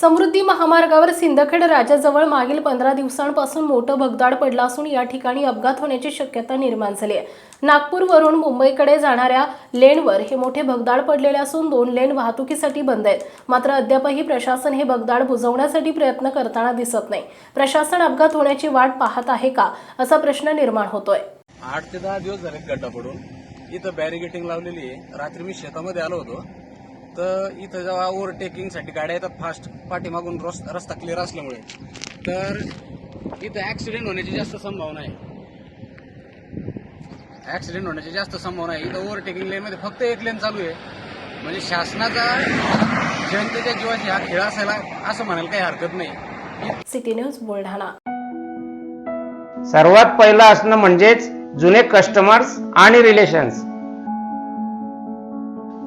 समृद्धी महामार्गावर सिंदखेड राजाजवळ मागील पंधरा दिवसांपासून मोठं भगदाड पडलं असून या ठिकाणी अपघात होण्याची शक्यता निर्माण झाली आहे. नागपूरवरून मुंबईकडे जाणाऱ्या लेनवर हे मोठे भगदाड पडलेले असून दोन लेन वाहतुकीसाठी बंद आहेत. मात्र अद्यापही प्रशासन हे भगदाड बुजवण्यासाठी प्रयत्न करताना दिसत नाही. प्रशासन अपघात होण्याची वाट पाहत आहे का असा प्रश्न निर्माण होतोय. आठ ते दहा दिवस झाले गड्डा पडून. इथं बॅरिगेटिंग लावलेली आहे. रात्री मी शेतामध्ये आलो होतो. तर इथं जेव्हा ओव्हरटेकिंगसाठी गाड्या येतात फास्ट पाठीमागून रस- रस्ता क्लिअर असल्यामुळे. तर इथं ऍक्सिडेंट होण्याची जास्त संभावना आहे. ऍक्सिडेंट होण्याची जास्त संभावना आहे. इथं ओव्हरटेकिंग लेनमध्ये फक्त एक लेन चालू आहे. म्हणजे शासनाचा जनतेच्या जीवाची हा खेळ असायला असं म्हणायला काही हरकत नाही. City news Buldhana. सर्वात पहिलं असणं म्हणजेच जुने कस्टमर्स आणि रिलेशन्स